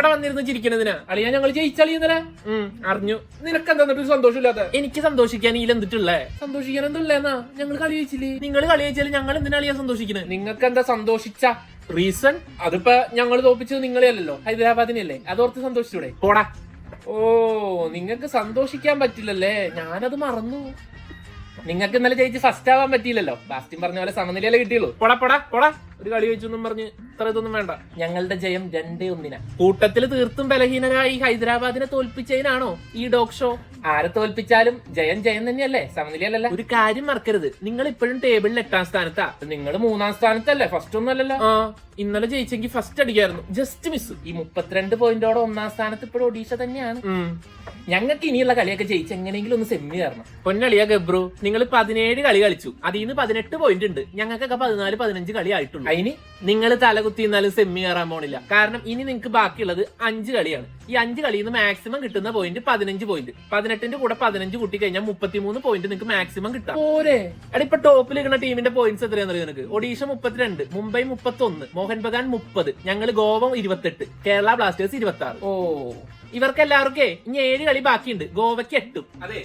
ഇവിടെ വന്നിരുന്ന് ചിരിക്കണതിനാ? അളിയാ ഞങ്ങൾ ജയിച്ചളിയുന്നല്ലേ അറിഞ്ഞു. നിനക്ക് എന്താ എന്നിട്ട് സന്തോഷമില്ലാത്ത? എനിക്ക് സന്തോഷിക്കാൻ ഈ എന്തിട്ടുള്ളേ സന്തോഷിക്കാൻ എന്തുള്ളേന്നാ ഞങ്ങൾ കളി ജയിച്ചില്ലേ? നിങ്ങൾ കളി ജയിച്ചാലും ഞങ്ങൾ എന്തിനാ അളിയാ സന്തോഷിക്കുന്നത് നിങ്ങൾക്ക് എന്താ സന്തോഷിച്ച റീസൺ അതിപ്പോ ഞങ്ങൾ തോപ്പിച്ചത് നിങ്ങളെയല്ലല്ലോ. ഹൈദരാബാദിനല്ലേ അതോർത്ത് സന്തോഷിച്ചൂടെ? പോടാ. ഓ നിങ്ങൾക്ക് സന്തോഷിക്കാൻ പറ്റില്ലല്ലേ? ഞാനത് മറന്നു. നിങ്ങൾക്ക് ഇന്നലെ ജയിച്ച് ഫസ്റ്റ് ആവാൻ പറ്റിയില്ലല്ലോ. ബാസ്റ്റിൻ പറഞ്ഞ പോലെ സമനിലയിലെ കിട്ടിയുള്ളൂ. പൊടാ പൊടാ പൊടാ. ഒരു കളി വെച്ചൊന്നും പറഞ്ഞ് ഇത്ര ഇതൊന്നും വേണ്ട. ഞങ്ങളുടെ ജയം രണ്ടേ ഒന്നിനാ. കൂട്ടത്തിൽ തീർത്തും ബലഹീനരായി ഹൈദരാബാദിനെ തോൽപ്പിച്ചതിനാണോ ഈ ഡോഗ് ഷോ? ആരെ തോൽപ്പിച്ചാലും ജയം ജയം തന്നെയല്ലേ സമനിലയല്ലല്ല. ഒരു കാര്യം മറക്കരുത്. നിങ്ങൾ ഇപ്പോഴും ടേബിളിൽ എട്ടാം സ്ഥാനത്താ. നിങ്ങൾ മൂന്നാം സ്ഥാനത്തല്ലേ ഫസ്റ്റ് ഒന്നും അല്ലല്ലോ. ഇന്നലെ ജയിച്ചെങ്കിൽ ഫസ്റ്റ് അടിക്കായിരുന്നു. ജസ്റ്റ് മിസ് ഈ മുപ്പത്തിരണ്ട് പോയിന്റോടെ ഒന്നാം സ്ഥാനത്ത് ഇപ്പോഴും ഒഡീഷ തന്നെയാണ്. ഞങ്ങൾക്ക് ഇനിയുള്ള കളിയൊക്കെ ജയിച്ച് എങ്ങനെയെങ്കിലും ഒന്ന് സെമി കയറണം. പൊന്നളിയാ ഗബ്രു. നിങ്ങൾ പതിനേഴ് കളി കളിച്ചു. അതിൽ നിന്ന് പതിനെട്ട് പോയിന്റ് ഉണ്ട്. ഞങ്ങൾക്കൊക്കെ പതിനാല് പതിനഞ്ച് കളി ആയിട്ടുള്ളൂ അതിന് നിങ്ങൾ തലകുത്തി എന്നാലും സെമി കയറാൻ പോണില്ല. കാരണം ഇനി നിങ്ങൾക്ക് ബാക്കിയുള്ളത് അഞ്ച് കളിയാണ്. ഈ അഞ്ച് കളിയിൽ നിന്ന് മാക്സിമം കിട്ടുന്ന പോയിന്റ് പതിനഞ്ച് പോയിന്റ് പതിനെട്ടിന്റെ കൂടെ പതിനഞ്ച് കൂട്ടി കഴിഞ്ഞാൽ മുപ്പത്തിമൂന്ന് പോയിന്റ് നിങ്ങൾക്ക് മാക്സിമം കിട്ടാം. പോരെ? എടാ ഇപ്പൊ ടോപ്പിൽ ഇരിക്കുന്ന ടീമിന്റെ പോയിന്റ്സ് എത്രയാണെന്ന് അറിയോ നിനക്ക്? ഒഡീഷ മുപ്പത്തിരണ്ട് മുംബൈ മുപ്പത്തി ഒന്ന് മോഹൻ ബഗാൻ മുപ്പത് ഞങ്ങൾ ഗോവ ഇരുപത്തെട്ട് കേരള ബ്ലാസ്റ്റേഴ്സ് ഇരുപത്തി ആറ് ഓ. ഇവർക്ക് എല്ലാവർക്കേ ഇനി ഏഴ് കളി ബാക്കിയുണ്ട്. ഗോവയ്ക്ക് എട്ടും. അതെ.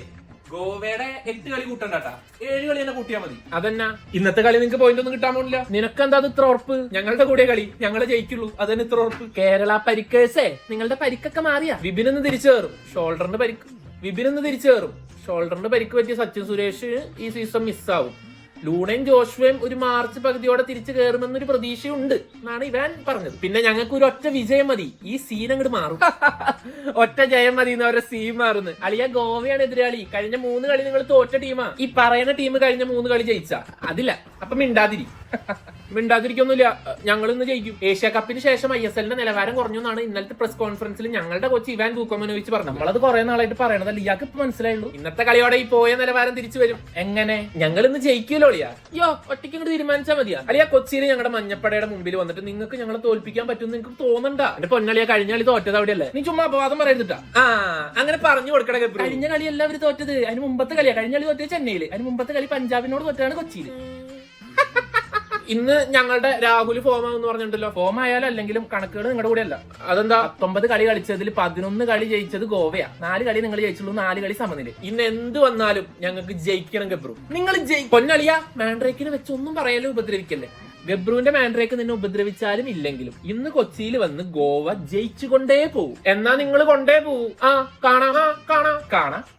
ഗോവയുടെ എട്ട് കളി കൂട്ടണ്ടാട്ടാ. ഏഴ് കളി തന്നെ കൂട്ടിയാ മതി. അതന്നാ ഇന്നത്തെ കളി നിങ്ങൾക്ക് പോയിന്റ് ഒന്നും കിട്ടാൻ പോണില്ല. നിനക്കെന്താ അത് ഇത്ര ഉറപ്പ്? ഞങ്ങളുടെ കൂടെ കളി ഞങ്ങളെ ജയിക്കുള്ളൂ. അതന്നെ ഇത്ര ഉറപ്പ്. കേരള പരിക്കേഴ്സേ നിങ്ങളുടെ പരിക്കൊക്കെ മാറിയാ. വിപിനൊന്ന് തിരിച്ചു കയറും ഷോൾഡറിന്റെ പരിക്ക്. വിപിനൊന്ന് തിരിച്ചു കയറും ഷോൾഡറിന് പരിക്ക് പറ്റിയ സച്ചിൻ സുരേഷ് ഈ സീസൺ മിസ്സാവും ലൂണയും ജോഷുവയും ഒരു മാർച്ച് പകുതിയോടെ തിരിച്ചു കയറുമെന്നൊരു പ്രതീക്ഷയുണ്ട് എന്നാണ് ഇവാൻ പറഞ്ഞത്. പിന്നെ ഞങ്ങൾക്ക് ഒരു ഒറ്റ വിജയം മതി. ഈ സീൻ അങ്ങോട്ട് മാറും. ഒറ്റ ജയം മതി എന്ന് അവരുടെ സീൻ മാറുന്നു. അളിയ ഗോവയാണ് എതിരാളി. കഴിഞ്ഞ മൂന്ന് കളി നിങ്ങൾ തോറ്റ ടീമാ ഈ പറയുന്ന ടീം കഴിഞ്ഞ മൂന്ന് കളി ജയിച്ച. അതില്ല. അപ്പം മിണ്ടാതിരി. മിണ്ടാതിരിക്കൊന്നുമില്ല. ഞങ്ങൾ ഇന്ന് ജയിക്കും. ഏഷ്യ കപ്പിന് ശേഷം ഐ എസ് എല്ലിന്റെ നിലവാരം കുറഞ്ഞു എന്നാണ് ഇന്നലത്തെ പ്രസ് കോൺഫറൻസിൽ ഞങ്ങളുടെ കോച്ച് ഇവാൻ ബൂക്കോമനോവിച്ച് പറഞ്ഞു നമ്മളത് കുറെ നാളായിട്ട് പറയണതല്ല? ഇയാൾക്ക് ഇപ്പൊ മനസ്സിലായുള്ളൂ. ഇന്നത്തെ കളിയോടെ ഈ പോയ നിലവാരം തിരിച്ചു വരും. എങ്ങനെ? ഞങ്ങൾ ഇന്ന് ജയിക്കുമല്ലോ അളിയാ. യോ ഒറ്റയ്ക്ക് ഇങ്ങോട്ട് തീരുമാനിച്ചാൽ മതിയാ. അല്ലെ കൊച്ചിയിൽ ഞങ്ങളുടെ മഞ്ഞപ്പടയുടെ മുമ്പിൽ വന്നിട്ട് നിങ്ങൾക്ക് ഞങ്ങളെ തോൽപ്പിക്കാൻ പറ്റും നിങ്ങൾക്ക് തോന്നണ്ട. എന്റെ പൊന്നളിയാ കഴിഞ്ഞ കളി തോറ്റത് അവിടെയല്ലേ? നീ ചുമ്മാ അപവാദം പറയുന്നിട്ടാ ആ അങ്ങനെ പറഞ്ഞു കൊടുക്കണ കഴിഞ്ഞ കളി എല്ലാവരും തോറ്റത്. അതിന് മുമ്പത്തെ കളിയാ. കഴിഞ്ഞ കളി തോറ്റത് ചെന്നൈയിൽ അതിന് മുമ്പത്തെ കളി പഞ്ചാബിനോട് തോറ്റാണ് കൊച്ചിയിൽ ഇന്ന് ഞങ്ങളുടെ രാഹുൽ ഫോം എന്ന് പറഞ്ഞിട്ടുണ്ടല്ലോ. ഫോം ആയാലും അല്ലെങ്കിലും കണക്കുകൾ നിങ്ങളുടെ കൂടെ അല്ല അതെന്താ? പത്തൊമ്പത് കളി കളിച്ചതിൽ പതിനൊന്ന് കളി ജയിച്ചത് ഗോവയാ. നാല് കളി നിങ്ങൾ ജയിച്ചുള്ളൂ നാല് കളി സമനില. ഇന്ന് എന്ത് വന്നാലും ഞങ്ങൾക്ക് ജയിക്കണം ഗബ്രു. നിങ്ങൾ പൊന്നളിയ മാൻഡ്രേക്കിനെ വെച്ച് ഒന്നും പറയാലോ ഉപദ്രവിക്കല്ലേ? ഗബ്രുവിന്റെ മാൻഡ്രേക്ക് നിന്നെ ഉപദ്രവിച്ചാലും ഇല്ലെങ്കിലും ഇന്ന് കൊച്ചിയിൽ വന്ന് ഗോവ ജയിച്ചു കൊണ്ടേ പോവും. എന്നാ നിങ്ങൾ കൊണ്ടേ പോവും. ആ കാണാ. കാണാം. കാണാം.